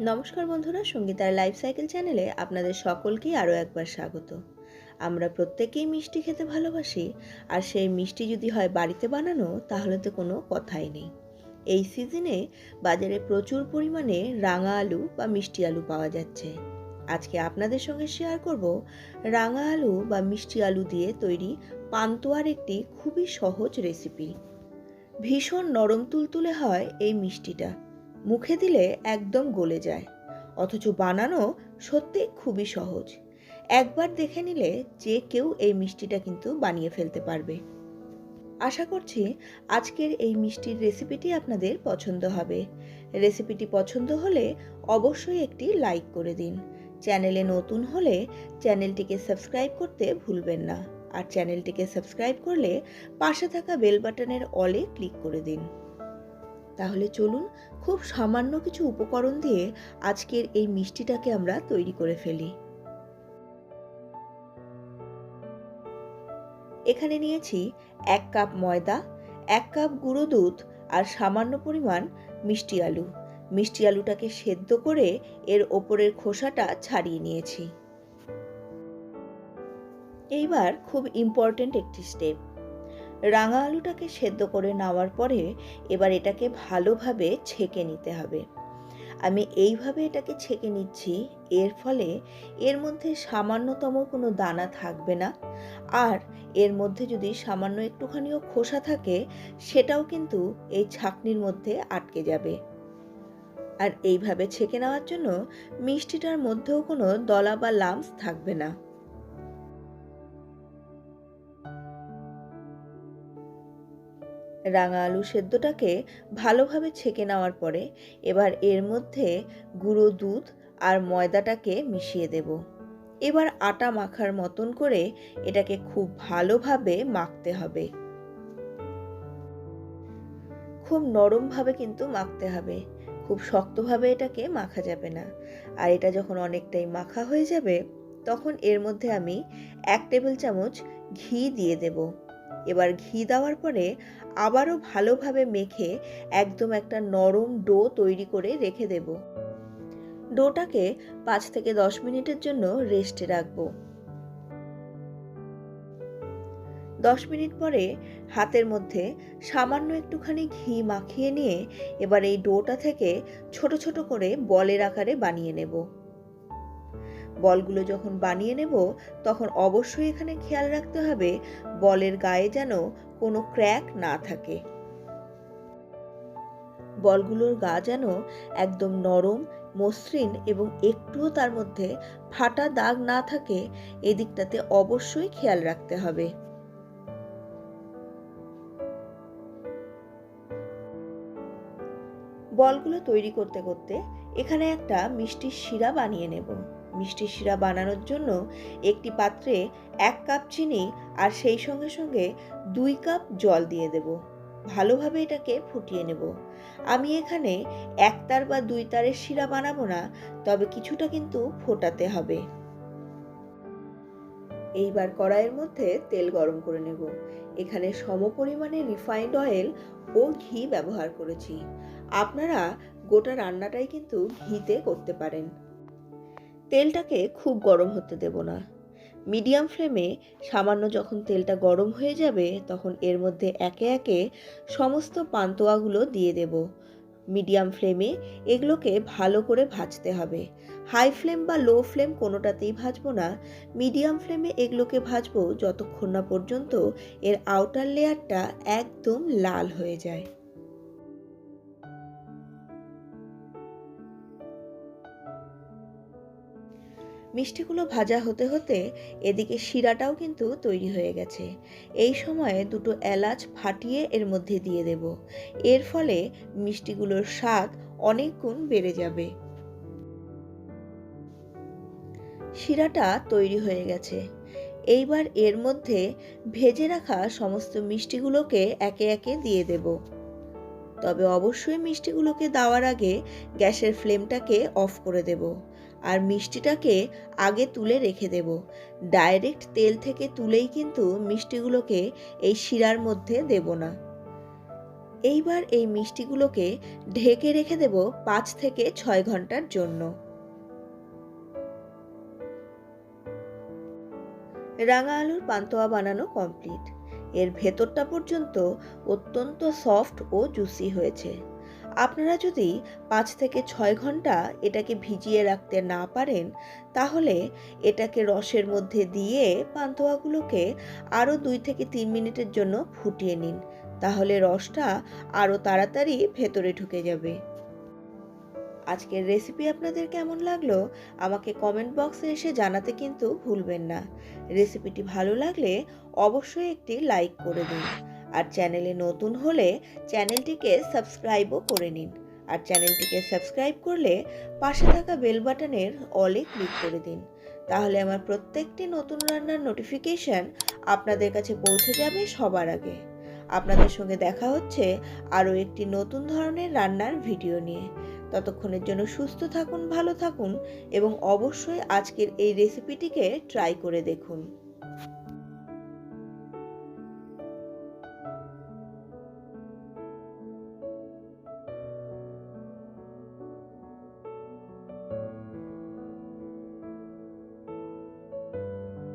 নমস্কার বন্ধুরা, সঙ্গীতার life cycle চ্যানেলে আপনাদের সকলকেই আরও একবার স্বাগত। আমরা প্রত্যেকেই মিষ্টি খেতে ভালোবাসি, আর সেই মিষ্টি যদি হয় বাড়িতে বানানো, তাহলে তো কোনো কথাই নেই। এই সিজনে বাজারে প্রচুর পরিমাণে রাঙা আলু বা মিষ্টি আলু পাওয়া যাচ্ছে। আজকে আপনাদের সঙ্গে শেয়ার করব রাঙা আলু বা মিষ্টি আলু দিয়ে তৈরি পান্তুয়ার একটি খুবই সহজ রেসিপি ভীষণ নরম তুলতুলে হয় এই মিষ্টিটা। মুখে দিলে একদম গলে যায়। অথচ বানানো সত্যি খুবই সহজ। একবার দেখে নিলে যে কেউ এই মিষ্টিটা কিন্তু বানিয়ে ফেলতে পারবে। আশা করছি আজকের এই মিষ্টির রেসিপিটি আপনাদের পছন্দ হবে। রেসিপিটি পছন্দ হলে অবশ্যই একটি লাইক করে দিন। চ্যানেলে নতুন হলে চ্যানেলটিকে সাবস্ক্রাইব করতে ভুলবেন না। আর চ্যানেলটিকে সাবস্ক্রাইব করলে পাশে থাকা বেল বাটনের অলে ক্লিক করে দিন। তাহলে চলুন খুব সামান্য কিছু উপকরণ দিয়ে আজকের এই মিষ্টিটাকে আমরা তৈরি করে ফেলি। এখানে নিয়েছি এক কাপ ময়দা, এক কাপ গুঁড়ো দুধ আর সামান্য পরিমাণ মিষ্টি আলু। মিষ্টি আলুটাকে সেদ্ধ করে এর ওপরের খোসাটা ছাড়িয়ে নিয়েছি। এইবার খুব ইম্পর্ট্যান্ট একটি স্টেপ রাঙা আলুটাকে সেদ্ধ করে নেওয়ার পরে এবার এটাকে ভালোভাবে ছেঁকে নিতে হবে। আমি এইভাবে এটাকে ছেঁকে নিচ্ছি, এর ফলে এর মধ্যে সামান্যতম কোনো দানা থাকবে না। আর এর মধ্যে যদি সামান্য একটুখানিও খোসা থাকে, সেটাও কিন্তু এই ছাকনির মধ্যে আটকে যাবে। আর এইভাবে ছেঁকে নেওয়ার জন্য মিষ্টিটার মধ্যেও কোনো দলা বা লামস থাকবে না। রাঙা আলু সেদ্ধটাকে ভালোভাবে ছেঁকে নেওয়ার পরে এবার এর মধ্যে গুঁড়ো দুধ আর ময়দাটাকে মিশিয়ে দেব। এবার আটা মাখার মতন করে এটাকে খুব ভালোভাবে মাখতে হবে। খুব নরমভাবে কিন্তু মাখতে হবে। খুব শক্তভাবে এটাকে মাখা যাবে না। আর এটা যখন অনেকটাই মাখা হয়ে যাবে, তখন এর মধ্যে আমি এক টেবিল চামচ ঘি দিয়ে দেব। এবার ঘি দেওয়ার পরে আবারও ভালোভাবে মেখে একদম একটা নরম ডো তৈরি করে রেখে দেব। ডোটাকে পাঁচ থেকে দশ মিনিটের জন্য রেস্টে রাখব। দশ মিনিট পরে হাতের মধ্যে সামান্য একটুখানি ঘি মাখিয়ে নিয়ে এবার এই ডোটা থেকে ছোট ছোট করে বলের আকারে বানিয়ে নেব। বলগুলো যখন বানিয়ে নেব, তখন অবশ্যই এখানে খেয়াল রাখতে হবে বলের গায়ে যেন কোনো ক্র্যাক না থাকে। বলগুলোর গা যেন একদম নরম, মসৃণ এবং একটুও তার মধ্যে ফাটা দাগ না থাকে, এদিকটাতে অবশ্যই খেয়াল রাখতে হবে। বলগুলো তৈরি করতে করতে এখানে একটা মিষ্টির শিরা বানিয়ে নেব। মিষ্টির শিরা বানানোর জন্য একটি পাত্রে এক কাপ চিনি আর সেই সঙ্গে সঙ্গে দুই কাপ জল দিয়ে দেব। ভালোভাবে এটাকে ফুটিয়ে নেব। আমি এখানে এক তার বা দুই তারের শিরা বানাবো না, তবে কিছুটা কিন্তু ফোটাতে হবে। এইবার কড়াইয়ের মধ্যে তেল গরম করে নেব। এখানে সম পরিমাণে রিফাইন্ড অয়েল ও ঘি ব্যবহার করেছি। আপনারা গোটা রান্নাটাই কিন্তু ঘিতে করতে পারেন। তেলটাকে খুব গরম হতে দেব না। মিডিয়াম ফ্লেমে সামান্য যখন তেলটা গরম হয়ে যাবে, তখন এর মধ্যে একে একে সমস্ত পান্তোয়াগুলো দিয়ে দেব। মিডিয়াম ফ্লেমে এগুলোকে ভালো করে ভাজতে হবে। হাই ফ্লেম বা লো ফ্লেম কোনোটাতেই ভাজবো না। মিডিয়াম ফ্লেমে এগুলোকে ভাজবো যতক্ষণ না পর্যন্ত এর আউটার লেয়ারটা একদম লাল হয়ে যায়। মিষ্টিগুলো ভাজা হতে হতে এদিকে শিরাটাও কিন্তু তৈরি হয়ে গেছে। এই সময়ে দুটো এলাচ ফাটিয়ে এর মধ্যে দিয়ে দেব। এর ফলে মিষ্টিগুলোর স্বাদ অনেক গুণ বেড়ে যাবে। শিরাটা তৈরি হয়ে গেছে। এইবার এর মধ্যে ভেজে রাখা সমস্ত মিষ্টিগুলোকে একে একে দিয়ে দেব। তবে অবশ্যই মিষ্টিগুলোকে দেওয়ার আগে গ্যাসের ফ্লেমটাকে অফ করে দেব। আর মিষ্টিটাকে আগে তুলে রেখে দেব। ডাইরেক্ট তেল থেকে তুলেই কিন্তু মিষ্টিগুলোকে এই শিরার মধ্যে দেব না। এইবার এই মিষ্টিগুলোকে ঢেকে রেখে দেব পাঁচ থেকে ছয় ঘণ্টার জন্য। রাঙা আলুর পান্তোয়া বানানো কমপ্লিট। এর ভেতরটা পর্যন্ত অত্যন্ত সফট ও জুসি হয়েছে। আপনারা যদি পাঁচ থেকে ছয় ঘণ্টা এটাকে ভিজিয়ে রাখতে না পারেন, তাহলে এটাকে রসের মধ্যে দিয়ে পান্তোয়াগুলোকে আরও দুই থেকে তিন মিনিটের জন্য ফুটিয়ে নিন। তাহলে রসটা আরও তাড়াতাড়ি ভেতরে ঢুকে যাবে। আজকের রেসিপি আপনাদের কেমন লাগল? আমাকে কমেন্ট বক্সে এসে জানাতে কিন্তু ভুলবেন না। রেসিপিটি ভালো লাগলে অবশ্যই একটি লাইক করে দিন। আর চ্যানেলে নতুন হলে চ্যানেলটিকে সাবস্ক্রাইবও করে নিন। আর চ্যানেলটিকে সাবস্ক্রাইব করলে পাশে থাকা বেল বাটনের অলে ক্লিক করে দিন। তাহলে আমার প্রত্যেকটি নতুন রান্নার নোটিফিকেশন আপনাদের কাছে পৌঁছে যাবে সবার আগে। আপনাদের সঙ্গে দেখা হচ্ছে আরও একটি নতুন ধরনের রান্নার ভিডিও নিয়ে। ততক্ষণের জন্য সুস্থ থাকুন, ভালো থাকুন এবং অবশ্যই আজকের এই রেসিপিটিকে ট্রাই করে দেখুন।